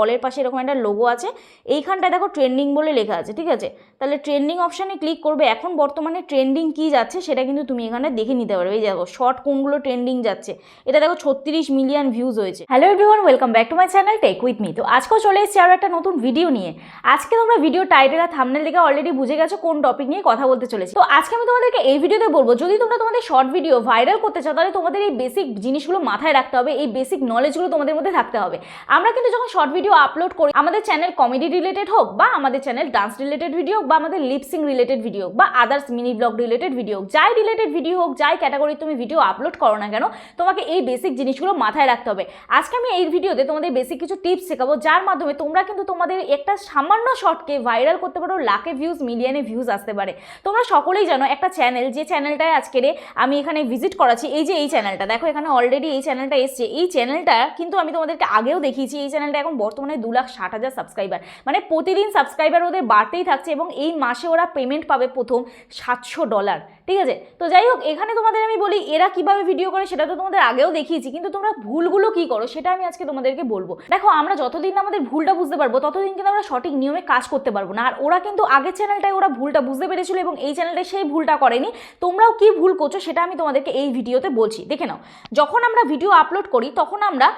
অলের পাশে এরকম একটা লোগো আছে। এইখানটায় দেখো ট্রেন্ডিং বলে লেখা আছে, ঠিক আছে? তাহলে ট্রেন্ডিং অপশানে ক্লিক করবে। এখন বর্তমানে ট্রেন্ডিং কী যাচ্ছে সেটা কিন্তু তুমি এখানে দেখে নিতে পারবে। এই দেখো শর্ট কোনগুলো ট্রেন্ডিং যাচ্ছে? এটা দেখো ছত্রিশ মিলিয়ন ভিউজ হয়েছে। Hello everyone welcome back to my channel tech with me তো আজকেও চলে এসেছি আরও একটা নতুন ভিডিও নিয়ে। আজকে তোমরা ভিডিও টাইটেল আর থামনেল দেখে অলরেডি বুঝে গেছো কোন টপিক নিয়ে কথা বলতে চলেছি। তো আজকে আমি তোমাদেরকে এই ভিডিওতে বলব, যদি তোমরা তোমাদের শর্ট ভিডিও ভাইরাল করতে চাও, তাহলে তোমাদের এই বেসিক জিনিসগুলো মাথায় রাখতে হবে, এই বেসিক নলেজগুলো তোমাদের মধ্যে থাকতে হবে। আমরা কিন্তু যখন শর্ট ভিডিও আপলোড করি। আমাদের চ্যানেল কমেডি রিলেটেড হোক বা আমাদের চ্যানেল ডান্স রিলেটেড ভিডিও হোক বা আমাদের লিপসিং রিলেটেড ভিডিও বা others mini vlog related video হোক, যাই রিলেটেড ভিডিও হোক, যাই ক্যাটাগরি তুমি ভিডিও আপলোড করো না কেন, তোমাকে এই বেসিক জিনিসগুলো মাথায় রাখতে হবে। আজকে আমি এই ভিডিওতে তোমাদের বেসিক কিছু টিপস শেখাবো, যার মাধ্যমে তোমরা কিন্তু তোমাদের একটা সামান্য শর্টকে ভাইরাল করতে পারো, লাখে ভিউজ মিলিয়নে ভিউজ আসতে পারে। তোমরা সকলেই জানো একটা চ্যানেল যে চ্যানেলটায় আজকের আমি এখানে ভিজিট করাচ্ছি, এই যে এই চ্যানেলটা দেখো এখানে অলরেডি এই চ্যানেলটা এসছে, এই চ্যানেলটা কিন্তু আমি তোমাদেরকে আগেও দেখিয়েছি, এই চ্যানেলটা এখন বর্তমানে দু লাখ ষাট হাজার সাবস্ক্রাইবার মানে প্রতিদিন সাবস্ক্রাইবার ওদের বাড়তেই থাকছে এবং এই মাসে ওরা পেমেন্ট পাবে প্রথম সাতশো ডলার ঠিক আছে? তো যাই হোক, এখানে তোমাদের আমি বলি, এরা কীভাবে ভিডিও করে সেটা তো তোমাদের আগেও দেখিয়েছি, কিন্তু তোমরা ভুলগুলো কি করো সেটা আমি আজকে তোমাদেরকে বলব। দেখো, আমরা যতদিন না আমাদের ভুলটা বুঝতে পারব, ততদিন কিন্তু আমরা সঠিক নিয়মে কাজ করতে পারব না। আর ওরা কিন্তু আগের চ্যানেলটায় ওরা ভুলটা বুঝতে পেরেছিল এবং এই চ্যানেলটায় সেই ভুলটা করেনি। তোমরাও কি ভুল করছ সেটা আমি তোমাদেরকে এই ভিডিওতে বলছি। দেখে নাও, যখন আমরা ভিডিও আপলোড করি, তখন আমরা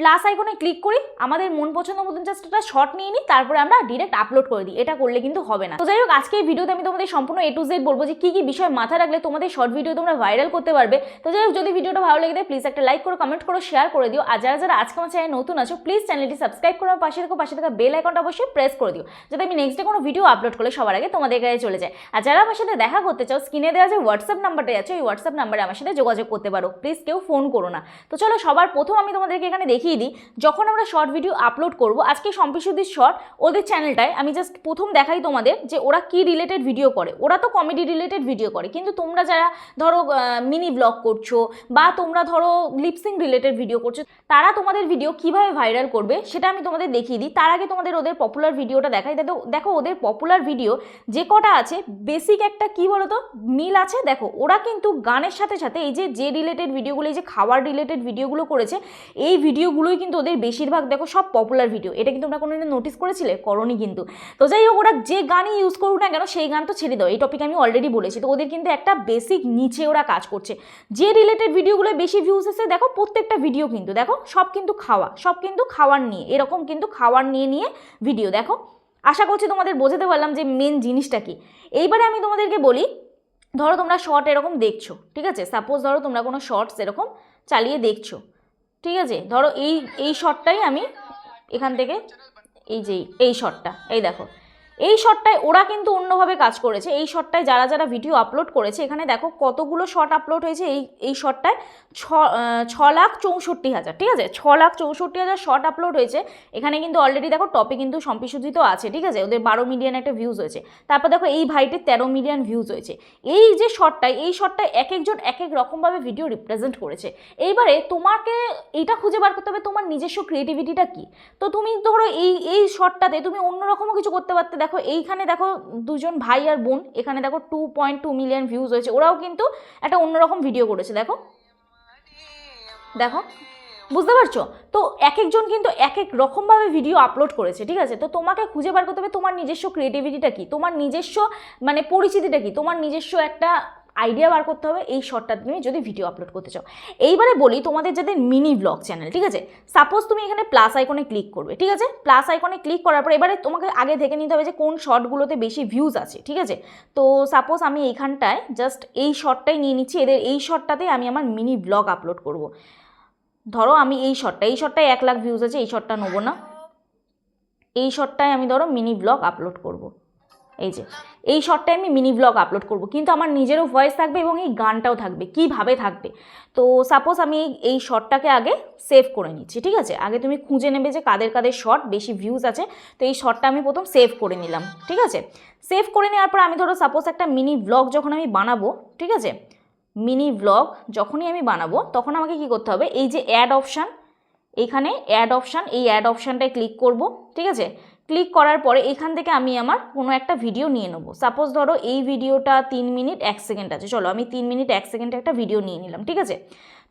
প্লাস আইকনে ক্লিক করি, আমাদের মন পছন্দ মতন জাস্ট একটা শর্ট নিয়ে নিই, তারপরে আমরা ডিরেক্ট আপলোড করে দিই। এটা করলে কিন্তু হবে না। তো যাই হোক আজকে এই ভিডিওতে আমি তোমাদের সম্পূর্ণ এ টু জেড বলব যে কী কী বিষয় মাথায় রাখলে তোমাদের শর্ট ভিডিও তোমরা ভাইরাল করতে পারবে। তো যাই হোক, যদি ভিডিওটা ভালো লেগে দেয় প্লিজ একটা লাইক করো কমেন্ট করো শেয়ার করে দিও। আর যারা যারা আজকে আমার চ্যানেল নতুন আছো প্লিজ চ্যানেলটি সাবস্ক্রাইব করো পাশে থাকো, পাশে থাকা বেল আইকনটা অবশ্যই প্রেস করে দিও, যাতে আমি নেক্সট ডে কোনো ভিডিও আপলোড করলে সবার আগে তোমাদের কাছে চলে যায়। আর যারা আমার সাথে দেখা করতে চাও স্ক্রিনে দেওয়া যে হোয়াটসঅ্যাপ নাম্বারটা আছে, ওই হোয়াটসঅ্যাপ নাম্বারে আমার সাথে যোগাযোগ করতে পারো। প্লিজ কেউ ফোন করো না। তো চলো, সবার প্রথম আমি তোমাদেরকে এখানে দেখিয়ে দিই, যখন আমরা শর্ট ভিডিও আপলোড করব, আজকে সম্পিসুদ্দির শর্ট ওদের চ্যানেলটায় আমি জাস্ট প্রথম দেখাই তোমাদের যে ওরা কি রিলেটেড ভিডিও করে। ওরা তো কমেডি রিলেটেড ভিডিও করে, কিন্তু তোমরা যারা ধরো মিনি ব্লগ করছ বা তোমরা ধরো লিপসিং রিলেটেড ভিডিও করছ, তারা তোমাদের ভিডিও কীভাবে ভাইরাল করবে সেটা আমি তোমাদের দেখিয়ে দিই। তার আগে তোমাদের ওদের পপুলার ভিডিওটা দেখাই। দেখো দেখো ওদের পপুলার ভিডিও যে কটা আছে বেসিক একটা কি বলো তো মিল আছে। দেখো, ওরা কিন্তু গানের সাথে সাথে এই যে যে রিলেটেড ভিডিওগুলো এই যে খাবার রিলেটেড ভিডিওগুলো করেছে, এই ভিডিওগুলোই কিন্তু ওদের বেশিরভাগ, দেখো সব পপুলার ভিডিও এটা কিন্তু তোমরা কোনোদিন নোটিস করেছিলে? করনি কিন্তু। তো যাই হোক, ওরা যে গানই ইউজ করুক না কেন, সেই গান তো ছেড়ে দাও। এই টপিক আমি অলরেডি বলেছি। তো ওদের কিন্তু একটা বেসিক নিচে ওরা কাজ করছে। যে রিলেটেড ভিডিওগুলো বেশি ভিউজ এসে, দেখো প্রত্যেকটা ভিডিও কিন্তু, দেখো সব কিন্তু খাওয়া, সব কিন্তু খাওয়ার নিয়ে, এরকম কিন্তু খাওয়ার নিয়ে নিয়ে ভিডিও দেখো। আশা করছি তোমাদের বোঝাতে পারলাম যে মেন জিনিসটা কি। এইবারে আমি তোমাদেরকে বলি, ধরো তোমরা শর্ট এরকম দেখছ, ঠিক আছে? সাপোজ ধরো তোমরা কোনো শর্টস এরকম চালিয়ে দেখছ। ঠিক আছে? ধরো এই এই শটটাই আমি এখান থেকে এই যে এই শটটা এই দেখো। এই শটটায় ওরা কিন্তু অন্যভাবে কাজ করেছে। এই শটটায় যারা যারা ভিডিও আপলোড করেছে, এখানে দেখো কতগুলো শট আপলোড হয়েছে। এই এই শটটায় ছ ছ লাখ চৌষট্টি হাজার, ঠিক আছে? ছ লাখ চৌষট্টি হাজার শর্ট আপলোড হয়েছে। এখানে কিন্তু অলরেডি দেখো টপে কিন্তু সম্পিসুজিত আছে, ঠিক আছে? ওদের বারো মিলিয়ন একটা ভিউজ হয়েছে। তারপর দেখো এই ভাইটির তেরো মিলিয়ন ভিউজ হয়েছে। এই যে শটটায় এই শটটায় এক একজন এক এক রকমভাবে ভিডিও রিপ্রেজেন্ট করেছে। এইবারে তোমাকে এইটা খুঁজে বার করতে হবে, তোমার নিজস্ব ক্রিয়েটিভিটিটা কী? তো তুমি ধরো এই এই শটটাতে তুমি অন্যরকমও কিছু করতে পারতে দেখো, এইখানে দেখো দুজন ভাই আর বোন, এখানে দেখো two point two million views হয়েছে। ওরাও কিন্তু একটা অন্যরকম ভিডিও করেছে, দেখো। দেখো, বুঝতে পারছ? তো এক একজন কিন্তু এক এক রকমভাবে ভিডিও আপলোড করেছে, ঠিক আছে? তো তোমাকে খুঁজে বার করতে হবে তোমার নিজস্ব ক্রিয়েটিভিটিটা কি? তোমার নিজস্ব মানে পরিচিতিটা কি? তোমার নিজস্ব একটা আইডিয়া বার করতে হবে এই শর্টটা তুমি যদি ভিডিও আপলোড করতে চাও। এইবারে বলি তোমাদের যাদের মিনি ব্লগ চ্যানেল ঠিক আছে? সাপোজ তুমি এখানে প্লাস আইকনে ক্লিক করবে, ঠিক আছে? প্লাস আইকনে ক্লিক করার পর এবারে তোমাকে আগে দেখে নিতে হবে যে কোন শর্টগুলোতে বেশি ভিউজ আছে, ঠিক আছে? তো সাপোজ আমি এইখানটায় জাস্ট এই শর্টটাই নিয়ে নিচ্ছি, এদের এই শর্টটাতে আমি আমার মিনি ব্লগ আপলোড করব। ধরো আমি এই শর্টটা এই শর্টটায় এক লাখ ভিউজ আছে, এই শর্টটা নেব না। এই শর্টটায় আমি ধরো মিনি ব্লগ আপলোড করব। এই যে, এই শর্টটায় আমি মিনি ব্লগ আপলোড করব। কিন্তু আমার নিজেরও ভয়েস থাকবে এবং এই গানটাও থাকবে, কীভাবে থাকবে? তো সাপোজ আমি এই- এই শর্টটাকে আগে সেভ করে নিচ্ছি, ঠিক আছে? আগে তুমি খুঁজে নেবে যে কাদের কাদের শর্ট বেশি ভিউজ আছে, তো এই শর্টটা আমি প্রথম সেভ করে নিলাম, ঠিক আছে? সেভ করে নেওয়ার পর আমি ধরো সাপোজ একটা মিনি ব্লগ যখন আমি বানাবো, ঠিক আছে? মিনি ব্লগ যখনই আমি বানাবো, তখন আমাকে কি করতে হবে? এই যে অ্যাড অপশান এইখানে অ্যাড অপশান এই অ্যাড অপশানটায় ক্লিক করব, ঠিক আছে? ক্লিক করার পরে এখান থেকে আমি আমার কোনো একটা ভিডিও নিয়ে নেব। সাপোজ ধরো এই ভিডিওটা তিন মিনিট, এক সেকেন্ড আছে। চলো, আমি তিন মিনিট, এক সেকেন্ডে একটা ভিডিও নিয়ে নিলাম, ঠিক আছে?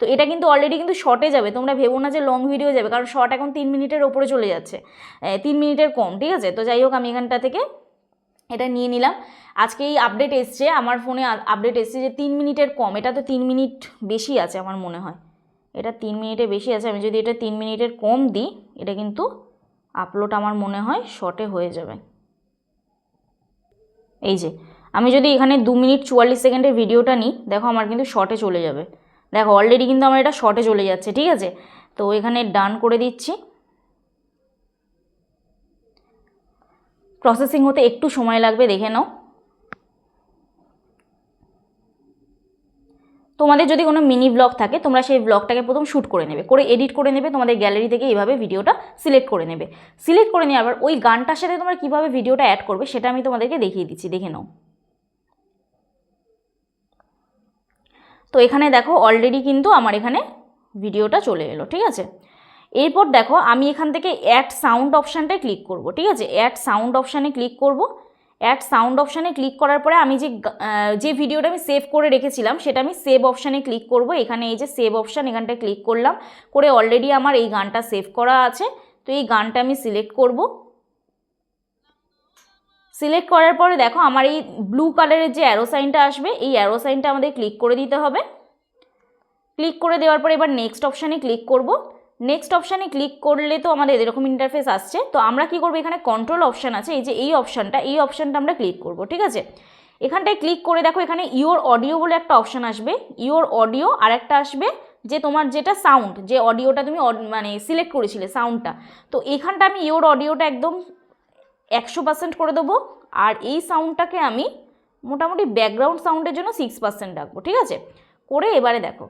তো এটা কিন্তু অলরেডি কিন্তু শর্টে যাবে। তোমরা ভেবো না যে লং ভিডিও যাবে, কারণ শর্ট এখন তিন মিনিটের ওপরে চলে যাচ্ছে। তিন মিনিটের কম, ঠিক আছে? তো যাই হোক, আমি এখানটা থেকে এটা নিয়ে নিলাম। আজকে এই আপডেট এসছে, আমার ফোনে আপডেট এসছে যে তিন মিনিটের কম। এটা তো তিন মিনিট বেশি আছে আমার মনে হয়। এটা তিন মিনিটে বেশি আছে। আমি যদি এটা তিন মিনিটের কম দিই, এটা কিন্তু আপলোড আমার মনে হয় শর্টে হয়ে যাবে। এই যে, আমি যদি এখানে দু মিনিট চুয়াল্লিশ সেকেন্ডের ভিডিওটা নিই, দেখো আমার কিন্তু শর্টে চলে যাবে। দেখো অলরেডি কিন্তু আমার এটা শর্টে চলে যাচ্ছে, ঠিক আছে? তো এখানে ডান করে দিচ্ছি। প্রসেসিং হতে একটু সময় লাগবে, দেখে নাও। তোমাদের যদি কোনো মিনি ব্লগ থাকে, তোমরা সেই ব্লগটাকে প্রথম শ্যুট করে নেবে, করে এডিট করে নেবে, তোমাদের গ্যালারি থেকে এইভাবে ভিডিওটা সিলেক্ট করে নেবে। সিলেক্ট করে নিয়ে আবার ওই গানটার সাথে তোমরা কীভাবে ভিডিওটা অ্যাড করবে, সেটা আমি তোমাদেরকে দেখিয়ে দিচ্ছি, দেখে নাও। তো এখানে দেখো অলরেডি কিন্তু আমার এখানে ভিডিওটা চলে এলো, ঠিক আছে? এরপর দেখো, আমি এখান থেকে অ্যাড সাউন্ড অপশানটায় ক্লিক করব, ঠিক আছে? অ্যাড সাউন্ড অপশানে ক্লিক করব অ্যাড সাউন্ড অপশানে ক্লিক করার পরে আমি যে যে ভিডিওটা আমি সেভ করে রেখেছিলাম, সেটা আমি সেভ অপশানে ক্লিক করব। এখানে এই যে সেভ অপশান এখানটায় ক্লিক করলাম। করে অলরেডি আমার এই গানটা সেভ করা আছে। তো এই গানটা আমি সিলেক্ট করব। সিলেক্ট করার পরে দেখো, আমার এই ব্লু কালারের যে অ্যারো সাইনটা আসবে, এই অ্যারো সাইনটা আমাদের ক্লিক করে দিতে হবে। ক্লিক করে দেওয়ার পরে এবার নেক্সট অপশানে ক্লিক করব। নেক্সট অপশানে ক্লিক করলে তো আমাদের এরকম ইন্টারফেস আসছে। তো আমরা কি করব? এখানে কন্ট্রোল অপশান আছে। এই যে এই অপশানটা এই অপশানটা আমরা ক্লিক করব, ঠিক আছে? এখানটায় ক্লিক করে দেখো, এখানে ইওর অডিও বলে একটা অপশান আসবে। ইওর অডিও আর একটা আসবে যে তোমার যেটা সাউন্ড যে অডিওটা তুমি মানে সিলেক্ট করেছিলে সাউন্ডটা তো এখানটা আমি ইওর অডিওটা একদম একশো পার্সেন্ট করে দেবো আর এই সাউন্ডটাকে আমি মোটামুটি ব্যাকগ্রাউন্ড সাউন্ডের জন্য সিক্স পার্সেন্ট রাখব, ঠিক আছে? করে এবারে দেখো।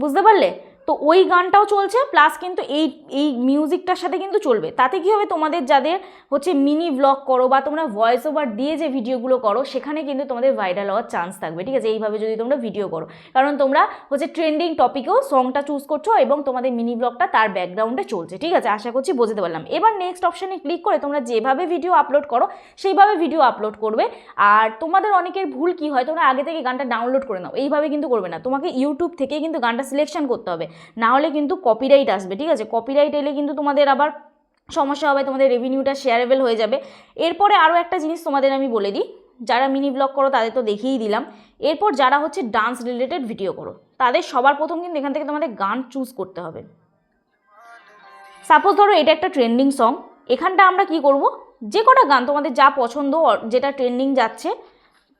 বুঝতে পারলে? তো ওই গানটাও চলছে প্লাস কিন্তু এই এই মিউজিকটার সাথে কিন্তু চলবে। তাতে কি হবে তোমাদের যাদের হচ্ছে মিনি ব্লগ করো বা তোমরা ভয়েস ওভার দিয়ে যে ভিডিওগুলো করো, সেখানে কিন্তু তোমাদের ভাইরাল হওয়ার চান্স থাকবে, ঠিক আছে? এইভাবে যদি তোমরা ভিডিও করো। কারণ তোমরা হচ্ছে ট্রেন্ডিং টপিকেও সংটা চুজ করছ এবং তোমাদের মিনি ব্লগটা তার ব্যাকগ্রাউন্ডে চলছে, ঠিক আছে? আশা করছি বোঝাতে পারলাম। এবার নেক্সট অপশানে ক্লিক করে তোমরা যেভাবে ভিডিও আপলোড করো, সেইভাবে ভিডিও আপলোড করবে। আর তোমাদের অনেকের ভুল কি হয়? তোমরা আগে থেকে গানটা ডাউনলোড করে নাও। এইভাবে কিন্তু করবে না। তোমাকে ইউটিউব থেকে কিন্তু গানটা সিলেকশন করতে হবে। না হলে কিন্তু কপিরাইট আসবে, ঠিক আছে? কপিরাইট এলে কিন্তু তোমাদের আবার সমস্যা হবে, তোমাদের রেভিনিউটা শেয়ারেবল হয়ে যাবে। এরপরে আরও একটা জিনিস তোমাদের আমি বলে দিই, যারা মিনি ব্লগ করো তাদের তো দেখিয়েই দিলাম। এরপর যারা হচ্ছে ডান্স রিলেটেড ভিডিও করো, তাদের সবার প্রথম কিন্তু এখান থেকে তোমাদের গান চুজ করতে হবে। সাপোজ ধরো এটা একটা ট্রেন্ডিং সং এখানটা আমরা কি করব? যে কটা গান তোমাদের যা পছন্দ, যেটা ট্রেন্ডিং যাচ্ছে,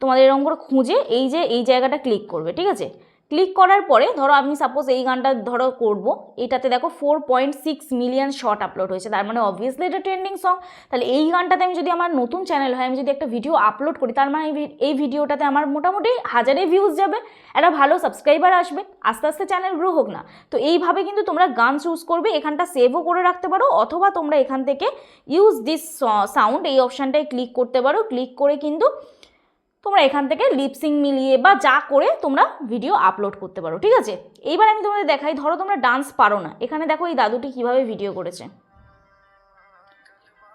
তোমাদের এরকম করে খুঁজে এই যে, এই জায়গাটা ক্লিক করবে, ঠিক আছে? ক্লিক করার পরে, ধরো আমি সাপোজ এই গানটা ধরো করব, এটাতে দেখো four point six million short upload হয়েছে। তার মানে অবভিয়াসলি এটা ট্রেন্ডিং সং তাহলে এই গানটাতে আমি যদি আমার নতুন চ্যানেল হয়, আমি যদি একটা ভিডিও আপলোড করি, তার মানে এই ভিডিওটাতে আমার মোটামুটি হাজারে ভিউজ যাবে, একটা ভালো সাবস্ক্রাইবার আসবে। আস্তে আস্তে চ্যানেল গ্রো হোক না। তো এইভাবে কিন্তু তোমরা গান চুজ করবে, এখানটা সেভও করে রাখতে পারো, অথবা তোমরা এখান থেকে ইউজ দিস সাউন্ড এই অপশানটায় ক্লিক করতে পারো। ক্লিক করে কিন্তু তোমরা এখান থেকে লিপসিং মিলিয়ে বা যা করে তোমরা ভিডিও আপলোড করতে পারো, ঠিক আছে? এইবার আমি তোমাদের দেখাই, ধরো তোমরা ডান্স পারো না, এখানে দেখো এই দাদুটি কীভাবে ভিডিও করেছে।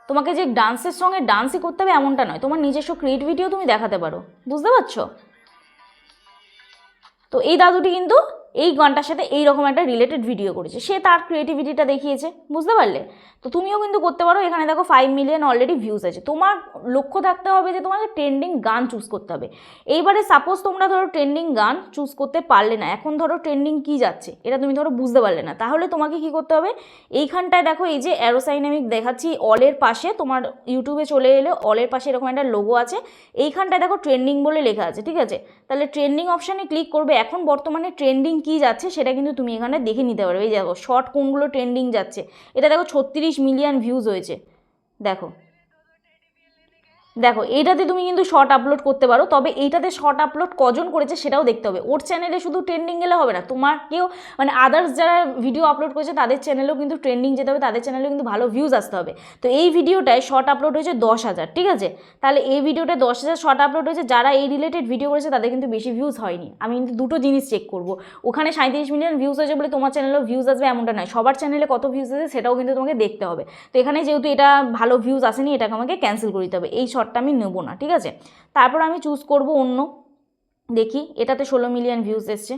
তোমাকে যে ডান্সের সঙ্গে ডান্সই করতে হবে এমনটা নয়, তোমার নিজস্ব ক্রিয়েট ভিডিও তুমি দেখাতে পারো, বুঝতে পারছ? তো এই দাদুটি কিন্তু এই গানটার সাথে এই রকম একটা রিলেটেড ভিডিও করেছে। সে তার ক্রিয়েটিভিটিটা দেখিয়েছে, বুঝতে পারলে? তো তুমিও কিন্তু করতে পারো, এখানে দেখো ফাইভ মিলিয়ন অলরেডি ভিউজ আছে। তোমার লক্ষ্য থাকতে হবে যে তোমাকে ট্রেন্ডিং গান চুজ করতে হবে। এইবারে সাপোজ তোমরা ধরো ট্রেন্ডিং গান চুজ করতে পারলে না, এখন ধরো ট্রেন্ডিং কি যাচ্ছে? এটা তুমি ধরো বুঝতে পারলে না। তাহলে তোমাকে কি করতে হবে? এইখানটায় দেখো এই যে অ্যারোসাইন আমি দেখাচ্ছি অলের পাশে তোমার ইউটিউবে চলে এলে অলের পাশে এরকম একটা লোগো আছে। এইখানটায় দেখো ট্রেন্ডিং বলে লেখা আছে, ঠিক আছে? তাহলে ট্রেন্ডিং অপশানে ক্লিক করবে। এখন বর্তমানে ট্রেন্ডিং কি যাচ্ছে সেটা কিন্তু তুমি এখানে দেখে নিতে পারবে। এই দেখো শর্ট কোনগুলো ট্রেন্ডিং যাচ্ছে? এটা দেখো ছত্রিশ মিলিয়ন ভিউজ হয়েছে। দেখো দেখো, এইটাতে তুমি কিন্তু শর্ট আপলোড করতে পারো, তবে এইটাতে শর্ট আপলোড কজন করেছে সেটাও দেখতে হবে। ওর চ্যানেলে শুধু ট্রেন্ডিং গেলে হবে না, তোমাকেও মানে আদার্স যারা ভিডিও আপলোড করেছে তাদের চ্যানেলেও কিন্তু ট্রেন্ডিং যেতে হবে, তাদের চ্যানেলেও কিন্তু ভালো ভিউজ আসতে হবে। তো এই ভিডিওটায় শর্ট আপলোড হয়েছে দশ হাজার, ঠিক আছে? তাহলে এই ভিডিওটা দশ হাজার শর্ট আপলোড হয়েছে, যারা এই রিলেটেড ভিডিও করেছে তাদের কিন্তু বেশি ভিউজ হয়নি। আমি কিন্তু দুটো জিনিস চেক করব। ওখানে সাঁত্রিশ মিলিয়ন ভিউজ হয়েছে বলে তোমার চ্যানেলেও ভিউজ আসবে এমনটা নয়, সবার চ্যানেলে কত ভিউজ আছে সেটাও কিন্তু তোমাকে দেখতে হবে। তো এখানে যেহেতু এটা ভালো ভিউজ আসেনি, এটাকে আমাকে ক্যান্সেল করে দিতে হবে। এই শর্টটা আমি নেব না, ঠিক আছে? তারপর আমি চুজ করব অন্য। দেখি, এটাতে ষোলো মিলিয়ন ভিউজ এসছে।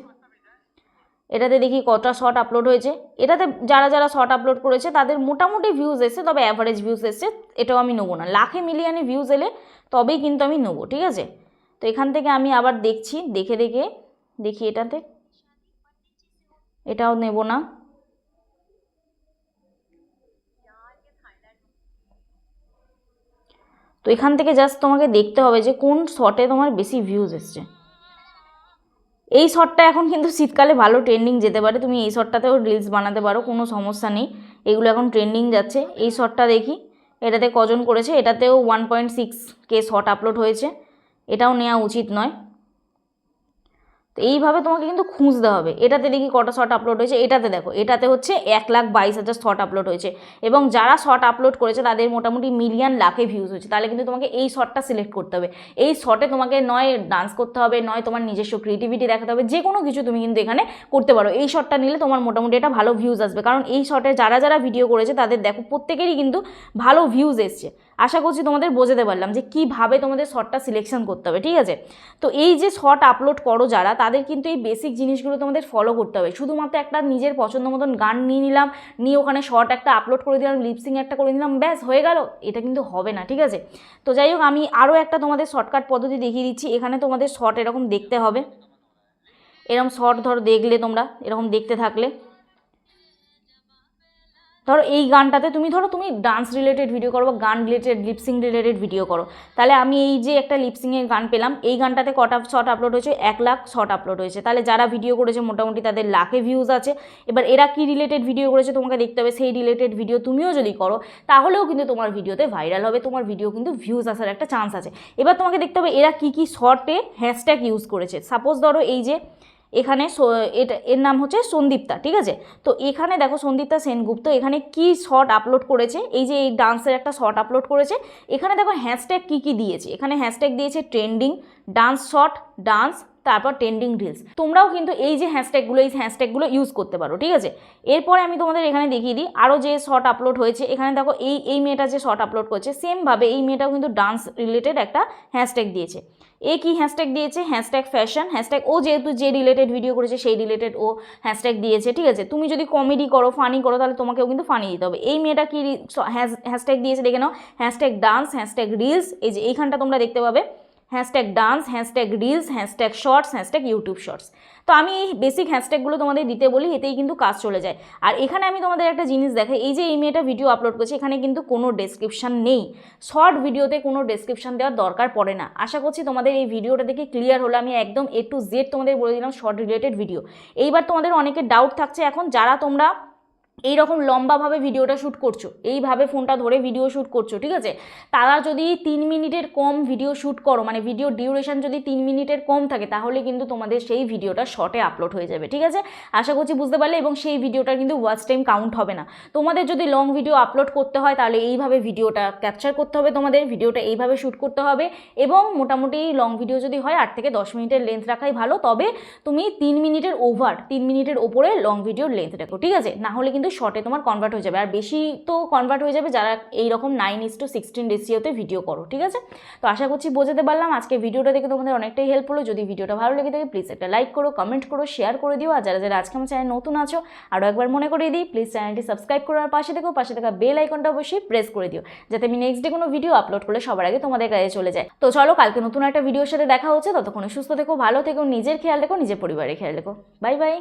এটাতে দেখি কটা শর্ট আপলোড হয়েছে। এটাতে যারা যারা শর্ট আপলোড করেছে, তাদের মোটামুটি ভিউজ এসছে, তবে অ্যাভারেজ ভিউজ এসছে, এটাও আমি নেব না। লাখে মিলিয়নে ভিউজ এলে তবেই কিন্তু আমি নেব, ঠিক আছে? তো এখান থেকে আমি আবার দেখছি, দেখে দেখে, দেখি এটাতে। এটাও নেব না তো এখান থেকে জাস্ট তোমাকে দেখতে হবে যে কোন শটে তোমার বেশি ভিউজ এসছে। এই শটটা এখন কিন্তু শীতকালে ভালো ট্রেন্ডিং যেতে পারে। তুমি এই শটটাতেও রিলস বানাতে পারো, কোনো সমস্যা নেই। এগুলো এখন ট্রেন্ডিং যাচ্ছে। এই শটটা দেখি, এটাতে কজন করেছে? এটাতেও one point six K shot upload হয়েছে। এটাও নেওয়া উচিত নয়। তো এইভাবে তোমাকে কিন্তু খুঁজতে হবে। এটাতে দেখি কটা শট আপলোড হয়েছে, এটাতে দেখো, এটাতে হচ্ছে এক লাখ বাইশ হাজার শট আপলোড হয়েছে। এবং যারা শট আপলোড করেছে, তাদের মোটামুটি মিলিয়ন লাখে ভিউজ হয়েছে। তাহলে কিন্তু তোমাকে এই শটটা সিলেক্ট করতে হবে। এই শটে তোমাকে নয় ডান্স করতে হবে, নয় তোমার নিজস্ব ক্রিয়েটিভিটি দেখাতে হবে যে কোনো কিছু তুমি কিন্তু এখানে করতে পারো। এই শটটা নিলে তোমার মোটামুটি এটা ভালো ভিউজ আসবে। কারণ এই শর্টে যারা যারা ভিডিও করেছে, তাদের দেখো প্রত্যেকেরই কিন্তু ভালো ভিউজ এসছে। আশা করছি তোমাদের বোঝাতে পারলাম যে কীভাবে তোমাদের শর্টটা সিলেকশন করতে হবে, ঠিক আছে? তো এই যে শর্ট আপলোড করো যারা, তাদের কিন্তু এই বেসিক জিনিসগুলো তোমাদের ফলো করতে হবে। শুধুমাত্র একটা নিজের পছন্দ মতন গান নিয়ে নিলাম, নিয়ে ওখানে শর্ট একটা আপলোড করে দিলাম লিপসিং একটা করে দিলাম ব্যাস, হয়ে গেল। এটা কিন্তু হবে না, ঠিক আছে? তো যাই হোক, আমি আরও একটা তোমাদের শর্টকাট পদ্ধতি দেখিয়ে দিচ্ছি। এখানে তোমাদের শর্ট এরকম দেখতে হবে। এরকম শর্ট ধরো দেখলে তোমরা, এরকম দেখতে থাকলে। ধরো এই গানটাতে তুমি ধরো তুমি ডান্স রিলেটেড ভিডিও করো বা গান রিলেটেড লিপসিং রিলেটেড ভিডিও করো। তাহলে আমি এই যে একটা লিপসিংয়ের গান পেলাম, এই গানটাতে কটা শর্ট আপলোড হয়েছে? এক লাখ শর্ট আপলোড হয়েছে। তাহলে যারা ভিডিও করেছে, মোটামুটি তাদের লাখে ভিউজ আছে। এবার এরা কি রিলেটেড ভিডিও করেছে তোমাকে দেখতে হবে, সেই রিলেটেড ভিডিও তুমিও যদি করো, তাহলেও কিন্তু তোমার ভিডিওতে ভাইরাল হবে, তোমার ভিডিও কিন্তু ভিউজ আসার একটা চান্স আছে। এবার তোমাকে দেখতে হবে, এরা কি কি শর্টে হ্যাশট্যাগ ইউজ করেছে। সাপোজ ধরো এই যে এখানে এটা, এর নাম হচ্ছে সন্দীপ্তা ঠিক আছে? তো এখানে দেখো সন্দীপ্তা সেনগুপ্ত এখানে কি শট আপলোড করেছে? এই যে এই ডান্সের একটা শট আপলোড করেছে। এখানে দেখো হ্যাশট্যাগ কী কী দিয়েছে? এখানে হ্যাশট্যাগ দিয়েছে ট্রেন্ডিং ডান্স শট ডান্স তারপর ট্রেন্ডিং রিলস তোমরাও কিন্তু এই যে হ্যাশট্যাগুলো এই হ্যাশট্যাগুলো ইউজ করতে পারো, ঠিক আছে? এরপরে আমি তোমাদের এখানে দেখিয়ে দিই আরও যে শর্ট আপলোড হয়েছে, এখানে দেখো এই এই মেয়েটা যে শর্ট আপলোড করছে সেমভাবে এই মেয়েটাও কিন্তু ডান্স রিলেটেড একটা হ্যাশট্যাগ দিয়েছে। এ কি হ্যাশট্যাগ দিয়েছে? হ্যাশট্যাগ ফ্যাশন হ্যাশট্যাগ ও যেহেতু যে রিলেটেড ভিডিও করেছে, সেই রিলেটেড ও হ্যাশট্যাগ দিয়েছে, ঠিক আছে? তুমি যদি কমেডি করো ফানি করো, তাহলে তোমাকেও কিন্তু ফানি দিতে হবে। এই মেয়েটা কি হ্যাশট্যাগ দিয়েছে, দেখে নাও। হ্যাশট্যাগ ডান্স হ্যাশট্যাগ রিলস এই যে এইখানটা তোমরা দেখতে পাবে। Hashtag dance hashtag reels hashtag shorts hashtag YouTube shorts তো আমি এই বেসিক হ্যাশট্যাগুলো তোমাদের দিতে বলি, এতেই কিন্তু কাজ চলে যায়। আর এখানে আমি তোমাদের একটা জিনিস দেখাই, এই যে এই মেয়েটা ভিডিও আপলোড করছে, এখানে কিন্তু কোনো ডেসক্রিপশান নেই। শর্ট ভিডিওতে কোনো ডেসক্রিপশান দেওয়ার দরকার পড়ে না। আশা করছি তোমাদের এই ভিডিওটা দেখে ক্লিয়ার হলো, আমি একদম এ টু জেড তোমাদের বলে দিলাম শর্ট রিলেটেড ভিডিও এইবার তোমাদের অনেকের ডাউট থাকছে এখন, যারা তোমরা এই রকম লম্বাভাবে ভিডিওটা শ্যুট করছ, এইভাবে ফোনটা ধরে ভিডিও শ্যুট করছ, ঠিক আছে? তারা যদি তিন মিনিটের কম ভিডিও শ্যুট করো মানে ভিডিও ডিউরেশন যদি তিন মিনিটের কম থাকে, তাহলে কিন্তু তোমাদের সেই ভিডিওটা শর্টে আপলোড হয়ে যাবে, ঠিক আছে? আশা করছি বুঝতে পারলে এবং সেই ভিডিওটার কিন্তু ওয়াচ টাইম কাউন্ট হবে না। তোমাদের যদি লং ভিডিও আপলোড করতে হয়, তাহলে এইভাবে ভিডিওটা ক্যাপচার করতে হবে তোমাদের, ভিডিওটা এইভাবে শ্যুট করতে হবে এবং মোটামুটি লং ভিডিও যদি হয়, আট থেকে দশ মিনিটের লেন্থ রাখাই ভালো, তবে তুমি তিন মিনিটের ওভার তিন মিনিটের ওপরে লং ভিডিওর লেন্থ রাখো, ঠিক আছে? না হলে কিন্তু শর্টে তোমার কনভার্ট হয়ে যাবে। আর বেশি তো কনভার্ট হয়ে যাবে যারা এইরকম নাইন ইস টু সিক্সটিন রেসিওতে ভিডিও করো, ঠিক আছে? তো আশা করছি বোঝাতে পারলাম। আজকে ভিডিওটা দেখে তোমাদের অনেকটাই হেল্প হলো। যদি ভিডিওটা ভালো লেগে থাকে প্লিজ একটা লাইক করো কমেন্ট করো শেয়ার করে দিও। আর যারা যারা আজকে আমার চ্যানেল নতুন আছো আরও একবার মনে করিয়ে দিই প্লিজ চ্যানেলটি সাবস্ক্রাইব করো আর পাশে থেকো পাশে থাকা বেল আইকনটা অবশ্যই প্রেস করে দিও, যাতে আমি নেক্সট ডে কোনো ভিডিও আপলোড করলে সবার আগে তোমাদের কাছে চলে যায়। তো চলো, কালকে নতুন একটা ভিডিওর সাথে দেখা হচ্ছে। ততক্ষণে সুস্থ থেকো, ভালো থেকো, নিজের খেয়াল রেখো, নিজের পরিবারের খেয়াল রেখো। Bye bye